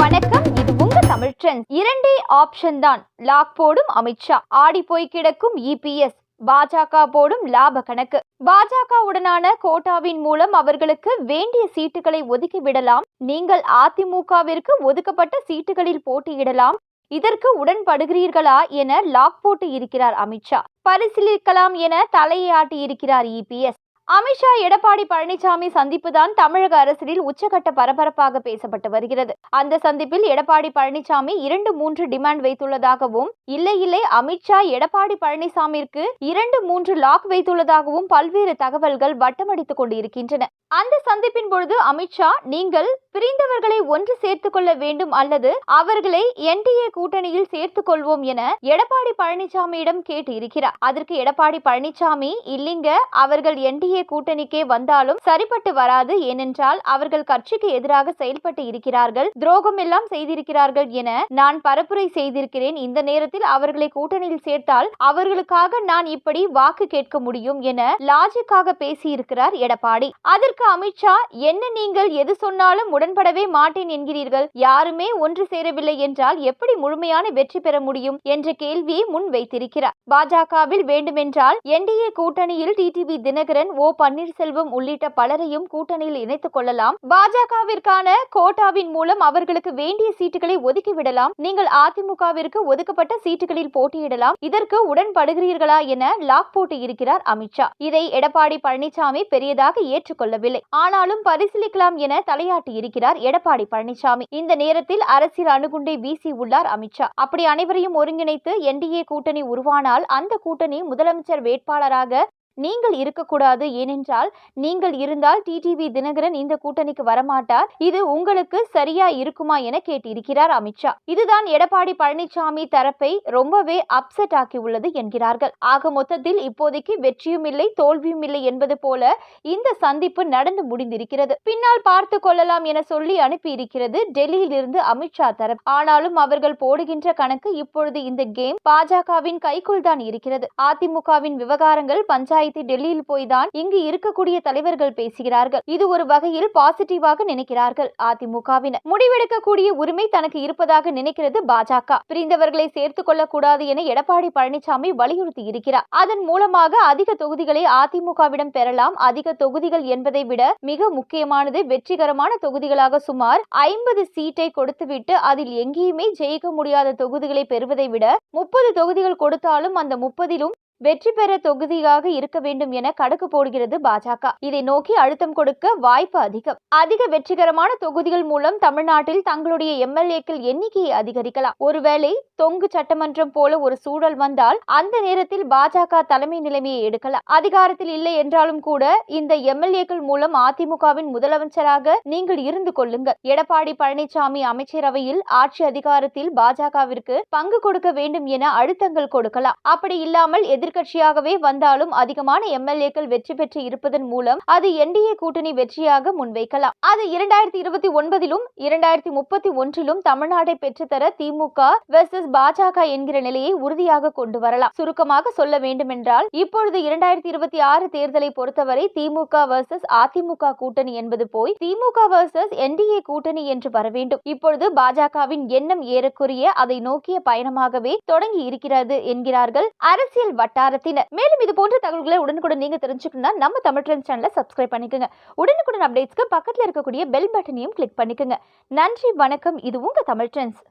வணக்கம் இது உங்க தமிழ் ட்ரெண்ட் இரண்டே ஆப்ஷன் தான். லாக் போடும் அமித்ஷா. ஆடி போய் கிடக்கும் இபிஎஸ் பாஜக போடும் லாப கணக்கு. பாஜகவுடனான கோட்டாவின் மூலம் அவர்களுக்கு வேண்டிய சீட்டுகளை ஒதுக்கி விடலாம். நீங்கள் அதிமுகவிற்கு ஒதுக்கப்பட்ட சீட்டுகளில் போட்டியிடலாம். இதற்கு உடன்படுகிறீர்களா என லாக் போட்டு இருக்கிறார் அமித்ஷா. பரிசீலிக்கலாம் என தலையாட்டி இருக்கிறார் இபிஎஸ் அமித்ஷா எடப்பாடி பழனிசாமி சந்திப்புதான் தமிழக அரசியலில் உச்சகட்ட பரபரப்பாக பேசப்பட்டு வருகிறது. அந்த சந்திப்பில் எடப்பாடி பழனிசாமி இரண்டு மூன்று டிமாண்ட் வைத்துள்ளதாகவும் இல்லை இல்லை அமித்ஷா எடப்பாடி பழனிசாமிற்கு இரண்டு மூன்று லாக் வைத்துள்ளதாகவும் பல்வேறு தகவல்கள் வட்டமடித்துக் கொண்டிருக்கின்றன. அந்த சந்திப்பின் பொழுது அமித்ஷா நீங்கள் பிரிந்தவர்களை ஒன்று சேர்த்துக் கொள்ள வேண்டும் அல்லது அவர்களை என்டிஏ கூட்டணியில் சேர்த்துக் கொள்வோம் என எடப்பாடி பழனிசாமியிடம் கேட்டு இருக்கிறார் அதற்கு எடப்பாடி பழனிசாமி இல்லைங்க அவர்கள் என்டிஏ கூட்டணிக்கே வந்தாலும் சரிப்பட்டு வராது ஏனென்றால் அவர்கள் கட்சிக்கு எதிராக செயல்பட்டு இருக்கிறார்கள். துரோகம் எல்லாம் செய்திருக்கிறார்கள் என நான் பரப்புரை செய்திருக்கிறேன். இந்த நேரத்தில் அவர்களை கூட்டணியில் சேர்த்தால் அவர்களுக்காக நான் இப்படி வாக்கு கேட்க முடியும் என லாஜிக்காக பேசியிருக்கிறார் எடப்பாடி. அதற்கு அமித்ஷா என்ன நீங்கள் எது சொன்னாலும் உடன்படவே மாட்டேன் என்கிறீர்கள். யாருமே ஒன்று சேரவில்லை என்றால் எப்படி முழுமையான வெற்றி பெற முடியும்? என்ற கேள்வியை முன் வைத்திருக்கிறார் பாஜகவில் வேண்டுமென்றால் என்டிஏ கூட்டணியில் TTV Dhinakaran O O Panneerselvam உள்ளிட்ட பலரையும் கூட்டணியில் இணைத்துக் கொள்ளலாம். பாஜகவிற்கான கோட்டாவின் மூலம் அவர்களுக்கு வேண்டிய சீட்டுகளை ஒதுக்கிவிடலாம். நீங்கள் அதிமுகவிற்கு ஒதுக்கப்பட்ட சீட்டுகளில் போட்டியிடலாம். இதற்கு உடன்படுகிறீர்களா என லாக் போட்டு இருக்கிறார் அமித்ஷா இதை எடப்பாடி பழனிசாமி பெரியதாக ஏற்றுக்கொள்ளவில்லை. ஆனாலும் பரிசீலிக்கலாம் என தலையாட்டி இருக்கிறார் எடப்பாடி பழனிசாமி இந்த நேரத்தில் அரசியல் அணுகுண்டை வீசி உள்ளார் அமித்ஷா அப்படி அனைவரையும் ஒருங்கிணைத்து என்டிஏ கூட்டணி உருவானால் அந்த கூட்டணி முதலமைச்சர் வேட்பாளராக நீங்கள் இருக்கக்கூடாது. ஏனென்றால் நீங்கள் இருந்தால் டிடிவி தினகரன் இந்த கூட்டணிக்கு வரமாட்டார். இது உங்களுக்கு சரியா இருக்குமா என கேட்டிருக்கிறார் அமித்ஷா இதுதான் எடப்பாடி பழனிசாமி தரப்பை ரொம்பவே அப்செட் ஆக்கியுள்ளது என்கிறார்கள். ஆக மொத்தத்தில் இப்போதைக்கு வெற்றியும் இல்லை தோல்வியும் இல்லை என்பது போல இந்த சந்திப்பு நடந்து முடிந்திருக்கிறது. பின்னால் பார்த்து கொள்ளலாம் என சொல்லி அனுப்பியிருக்கிறது டெல்லியில் இருந்து அமித்ஷா தரப்பு. ஆனாலும் அவர்கள் போடுகின்ற கணக்கு இப்பொழுது இந்த கேம் பாஜகவின் கைக்குள் தான் இருக்கிறது. அதிமுகவின் விவகாரங்கள் பஞ்சாயத்து டெல்லியில் போய்தான் இங்கு இருக்கக்கூடிய தலைவர்கள் பேசுகிறார்கள். இது ஒரு வகையில் பாசிட்டிவாக நினைக்கிறார்கள் அதிமுகவினர். முடிவெடுக்கக்கூடிய உரிமை தனக்கு இருப்பதாக நினைக்கிறது பாஜக. பிரிந்தவர்களை சேர்த்துக் கொள்ளக்கூடாது என எடப்பாடி பழனிசாமி வலியுறுத்தி இருக்கிறார். அதன் மூலமாக அதிக தொகுதிகளை அதிமுகவிடம் பெறலாம். அதிக தொகுதிகள் என்பதை விட மிக முக்கியமானது வெற்றிகரமான தொகுதிகளாக சுமார் ஐம்பது சீட்டை கொடுத்துவிட்டு அதில் எங்கேயுமே ஜெயிக்க முடியாத தொகுதிகளை பெறுவதை விட முப்பது தொகுதிகள் கொடுத்தாலும் அந்த முப்பதிலும் வெற்றி பெற தொகுதியாக இருக்க வேண்டும் என கணக்கு போடுகிறது பாஜக. இதை நோக்கி அழுத்தம் கொடுக்க வாய்ப்பு அதிகம். அதிக வெற்றிகரமான தொகுதிகள் மூலம் தமிழ்நாட்டில் தங்களுடைய எம்எல்ஏக்கள் எண்ணிக்கையை அதிகரிக்கலாம். ஒருவேளை தொங்கு சட்டமன்றம் போல ஒரு சூழல் வந்தால் அந்த நேரத்தில் பாஜக தலைமை நிலைமையை எடுக்கலாம். அதிகாரத்தில் இல்லை என்றாலும் கூட இந்த எம்எல்ஏக்கள் மூலம் அதிமுகவின் முதலமைச்சராக நீங்கள் இருந்து கொள்ளுங்கள். எடப்பாடி பழனிசாமி அமைச்சரவையில் ஆட்சி அதிகாரத்தில் பாஜகவிற்கு பங்கு கொடுக்க வேண்டும் என அழுத்தங்கள் கொடுக்கலாம். அப்படி இல்லாமல் எதிர்கட்சியாகவே வந்தாலும் அதிகமான எம்எல்ஏக்கள் வெற்றி பெற்று இருப்பதன் மூலம் அது என்டிஏ கூட்டணி வெற்றியாக முன்வைக்கலாம். அது இரண்டாயிரத்தி இருபத்தி ஒன்பதிலும் இரண்டாயிரத்தி முப்பத்தி ஒன்றிலும் தமிழ்நாட்டை பெற்றுத்தர திமுக வெர்சஸ் பாஜக என்கிற நிலையை உறுதியாக கொண்டு வரலாம். சுருக்கமாக சொல்ல வேண்டுமென்றால் இப்பொழுது இரண்டாயிரத்தி இருபத்தி ஆறு தேர்தலை பொறுத்தவரை திமுக வெர்சஸ் அதிமுக கூட்டணி என்பது போய் திமுக வெர்சஸ் என்டிஏ கூட்டணி என்று வர வேண்டும். இப்பொழுது பாஜகவின் எண்ணம் ஏறக்குரிய அதை நோக்கிய பயணமாகவே தொடங்கி இருக்கிறது என்கிறார்கள் அரசியல் வட்ட வட்டாரத்தினர். மேலும் இது போன்ற தகவல்களை உடனுக்குடன் நீங்க தெரிஞ்சுக்கணும்னா நம்ம தமிழ் ட்ரெண்ட்ஸ் சேனலை சப்ஸ்கிரைப் பண்ணிக்கோங்க. உடனுக்குடன் அப்டேட்ஸ்க்கு பக்கத்தில் இருக்கக்கூடிய பெல் பட்டனையும் கிளிக் பண்ணிக்கோங்க. நன்றி வணக்கம். இது உங்க தமிழ் ட்ரெண்ட்ஸ்.